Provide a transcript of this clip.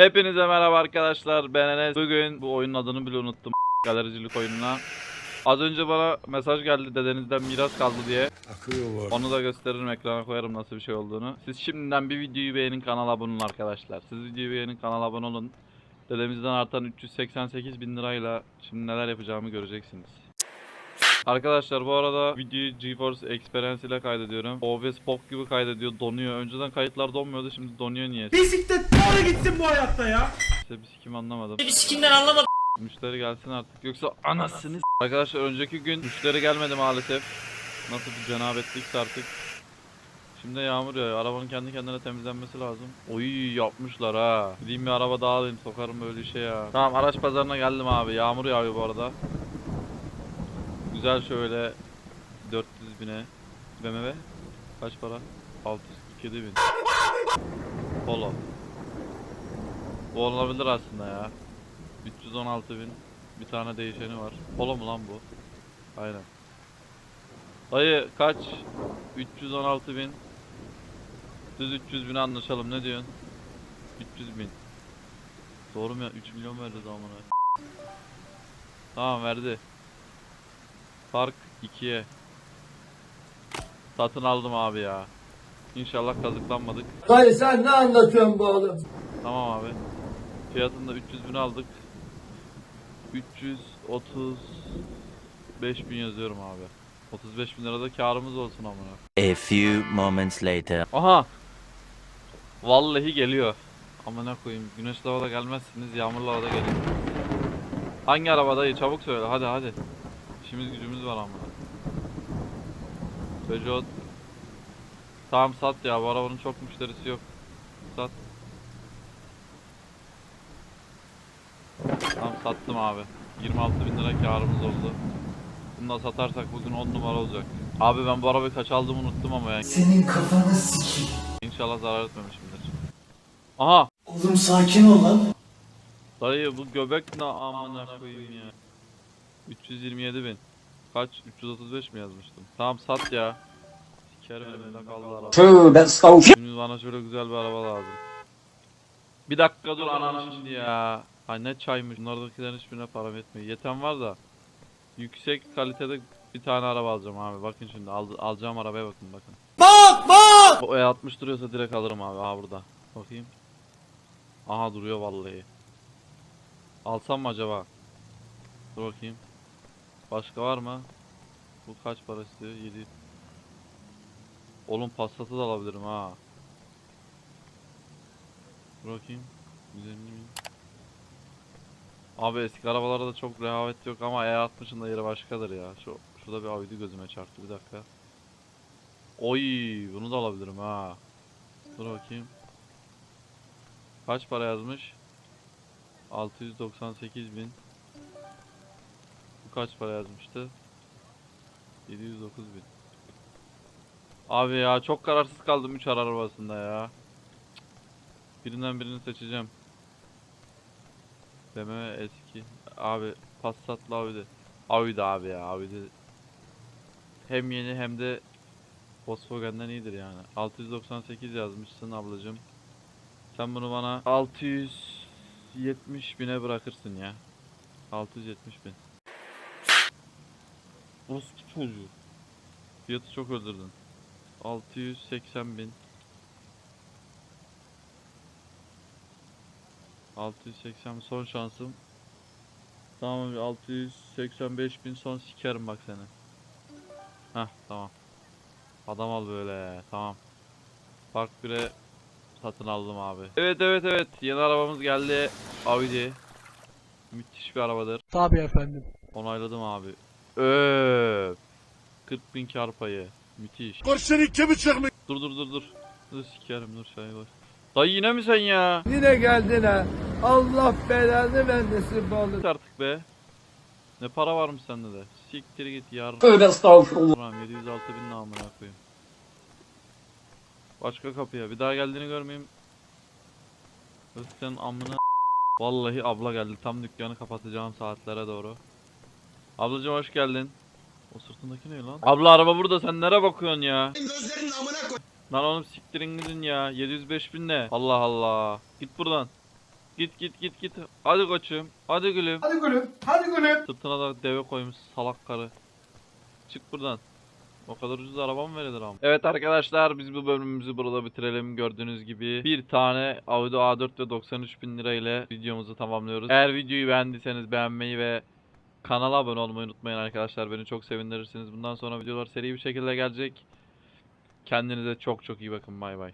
Hepinize merhaba arkadaşlar. Ben Enes. Bugün bu oyunun adını bile unuttum. Galericilik oyununa. Az önce bana mesaj geldi dedenizden miras kaldı diye. Akıyor var. Onu da gösteririm ekrana koyarım nasıl bir şey olduğunu. Siz şimdiden bir videoyu beğenin kanala abone olun arkadaşlar. Siz videoyu beğenin kanala abone olun. Dedemizden artan 388 bin lirayla şimdi neler yapacağımı göreceksiniz. Arkadaşlar bu arada videoyu GeForce Experience ile kaydediyorum. OBS pop gibi kaydediyor, donuyor. Önceden kayıtlar donmuyordu, şimdi donuyor niye? Bisiklet doğru gitsin bu hayatta ya. İşte bir sikim anlamadım. Bir sikimden anlamadım. Müşteri gelsin artık yoksa anasını Arkadaşlar önceki gün müşteri gelmedi maalesef. Nasıl bir cenabetlikse artık. Şimdi yağmur yağıyor. Arabanın kendi kendine temizlenmesi lazım. Oy yapmışlar ha. Gideyim bir araba daha alayım sokarım böyle işe ya. Tamam araç pazarına geldim abi. Yağmur yağıyor bu arada. Güzel şöyle 400 bine. BMW kaç para? 647 bin. Polo. Bu olabilir aslında ya. 316 bin. Bir tane değişeni var. Polo mu lan bu? Aynen. Dayı kaç? 316 bin. Düz 300 bin anlaşalım ne diyorsun? 300 bin. Doğru mu ya? 3 milyon verdi zamana. Tamam verdi. Fark 2'ye. Satın aldım abi ya. İnşallah kazıklanmadık. Dayı sen ne anlatıyorsun bu oğlum? Tamam abi. Fiyatını da 300 bin aldık. 335 bin yazıyorum abi. 35 bin lirada karımız olsun amına. A few moments later. Aha. Vallahi geliyor. Amına koyayım. Güneşli havada gelmezsiniz, yağmurlu havada gelin. Hangi arabadayı? Çabuk söyle. Hadi hadi. İşimiz gücümüz var amına. Peugeot. Tamam sat ya. Bu arabanın çok müşterisi yok. Sat. Tamam sattım abi. 26 bin lira karımız oldu. Bunu da satarsak bugün 10 numara olacak. Abi ben bu arabayı kaç aldım unuttum ama ya. Senin kafanı sikeyim. İnşallah zarar etmemişimdir. Aha! Oğlum sakin ol lan. Dayı bu göbek ne amına koyayım ya. 327 bin. Kaç? 335 mi yazmıştım? Tamam sat ya. Sikerim elimde kaldı araba. Tövbe estağfurullah. Şimdi bana şöyle güzel bir araba lazım. Bir dakika dur ananı şimdi ya. Ha ne çaymış. Bunlardakilerin hiçbirine param etmiyor. Yeten var da. Yüksek kalitede bir tane araba alacağım abi. Bakın şimdi al, alacağım arabaya bakın bakın. Bak bak! O E60 duruyorsa direkt alırım abi. Aha burada. Bakayım. Aha duruyor vallahi. Alsam mı acaba? Dur bakayım. Başka var mı? Bu kaç para istiyor? 7. Oğlum Passat'ı da alabilirim ha. Bakayım. 150 bin. Abi eski arabalarda da çok rehavet yok ama E60'ın da yeri başkadır ya. Şu şurada bir Audi gözüme çarptı bir dakika. Oy, bunu da alabilirim ha. Dur bakayım. Kaç para yazmış? 698 bin. Kaç para yazmıştı? 709 bin. Abi ya çok kararsız kaldım 3 arabasında ya. Birinden birini seçeceğim. BMW eski. Abi Passat'la Audi. Audi abi ya Audi. Hem yeni hem de Volkswagen'den iyidir yani. 698 yazmışsın ablacım. Sen bunu bana 670 bine bırakırsın ya. 670 bin. Rus çocuğu. Fiyatı çok öldürdün. 680 bin. 680 son şansım. Tamam 685 bin son sikerim bak seni. Hah tamam. Adam al böyle tamam. Park 1'e satın aldım abi. Evet evet evet yeni arabamız geldi. Audi. Müthiş bir arabadır. Tabii efendim. Onayladım abi. Öf. 40 bin kar payı. Müthiş. Kurşun iki buçuk mu? Dur dur dur dur. Dur sikerim dur şuraya bak. Dayı yine mi sen ya? Yine geldin ha. Allah belanı vermesin. Git artık be. Ne para varmış sende de. Siktir git yar. Tövbe estağfurullah. Tamam 706 bin namına koyayım. Başka kapıya. Bir daha geldiğini görmeyeyim. Öf senin amına. Vallahi abla geldi. Tam dükkanı kapatacağım saatlere doğru. Ablacım hoş geldin. O sırtındaki ne lan? Abla araba burada sen nereye bakıyorsun ya? Gözlerinin amına koy. Lan oğlum siktirin gidin ya. 705 bin ne? Allah Allah. Git buradan. Git git git git. Hadi koçum. Hadi gülüm. Hadi gülüm. Hadi gülüm. Sırtına da deve koymuş salak karı. Çık buradan. O kadar ucuz araba mı verilir ama? Evet arkadaşlar biz bu bölümümüzü burada bitirelim. Gördüğünüz gibi bir tane Audi A4 ve 93 bin lira ile videomuzu tamamlıyoruz. Eğer videoyu beğendiyseniz beğenmeyi ve kanala abone olmayı unutmayın arkadaşlar. Beni çok sevindirirsiniz. Bundan sonra videolar seri bir şekilde gelecek. Kendinize çok çok iyi bakın. Bay bay.